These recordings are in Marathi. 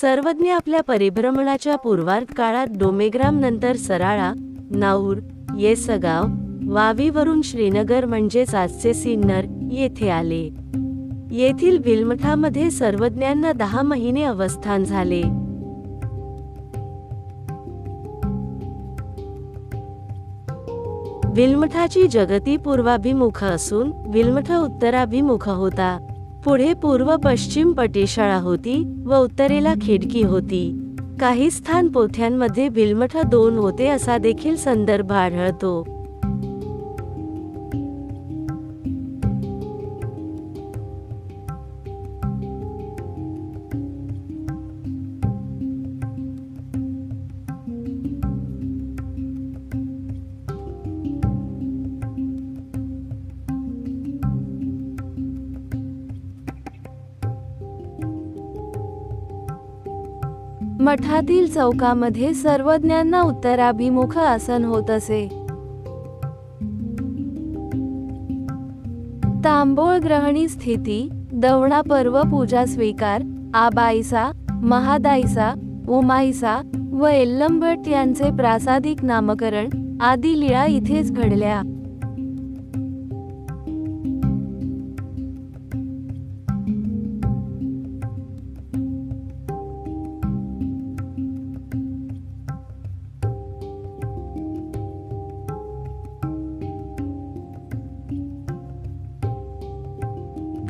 सर्वज्ञ आपल्या परिभ्रमणाच्या पूर्वार्ध काळात डोमेग्राम नंतर सराळा नाऊर येसगाव वावीवरून श्रीनगर म्हणजेच आजचे सिन्नर येथे आले. येथील भिलमठामध्ये सर्वज्ञांना दहा महिने अवस्थान झाले. विल्मठाची जगती पूर्वाभिमुख असून विलमठ उत्तराभिमुख होता. पुढे पूर्व पश्चिम पटेशाळा होती व उत्तरेला खिडकी होती. काही स्थान पोथ्यांमध्ये भिलमठ दोन होते असा देखील संदर्भ आढळतो. मठातील चौकामध्ये सर्वज्ञांना उत्तराभिमुख आसन होत असे. तांबोळ ग्रहणी स्थिती दवणा पर्व पूजा स्वीकार आबाईसा महादाईसा उमाईसा व एल्लंबट यांचे प्रासादिक नामकरण आदी लीळा इथेच घडल्या.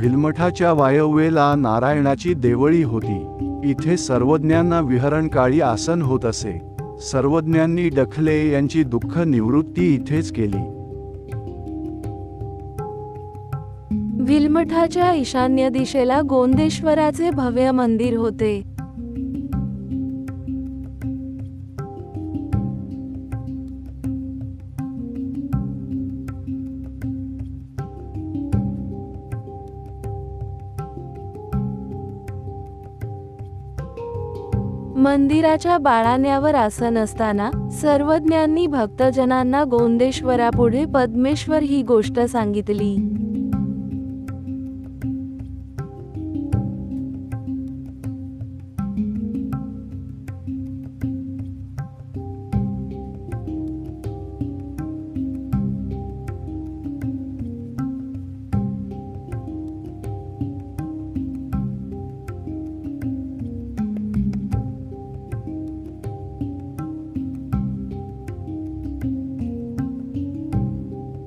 भिलमठाच्या वायव्येला नारायणाची देवळी होती. इथे सर्वज्ञांना विहरणकाळी आसन होत असे. सर्वज्ञांनी डखले यांची दुःख निवृत्ती इथेच केली. भिलमठाच्या ईशान्य दिशेला गोंदेश्वराचे भव्य मंदिर होते. मंदिराच्या बाळाण्यावर आसन असताना सर्वज्ञांनी भक्तजनांना गोंदेश्वरापुढे पद्मेश्वर ही गोष्ट सांगितली.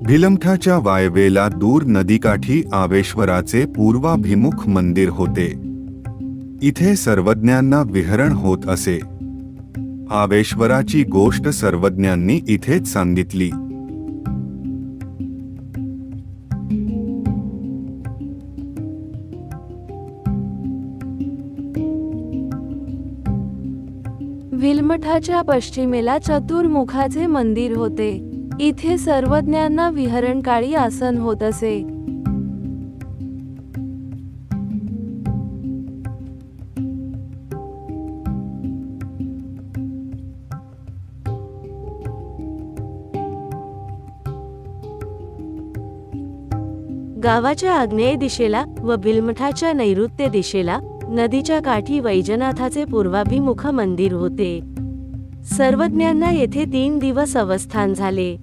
भिलमठाच्या वायवेला दूर नदीकाठी आवेश्वराचे पूर्वाभिमुख मंदिर होते. इथे सर्वज्ञांना विहरण होत असे. आवेश्वराची गोष्ट सर्वज्ञांनी इथेच सांगितली. विलमठाच्या पश्चिमेला चतुर्मुखाचे मंदिर होते. इथे सर्वज्ञांना विहरणकाळी आसन होत असे. गावाच्या आग्नेय दिशेला व भिलमठाच्या नैऋत्य दिशेला नदीच्या काठी वैजनाथाचे पूर्वाभिमुख मंदिर होते. सर्वज्ञांना येथे तीन दिवस अवस्थान झाले.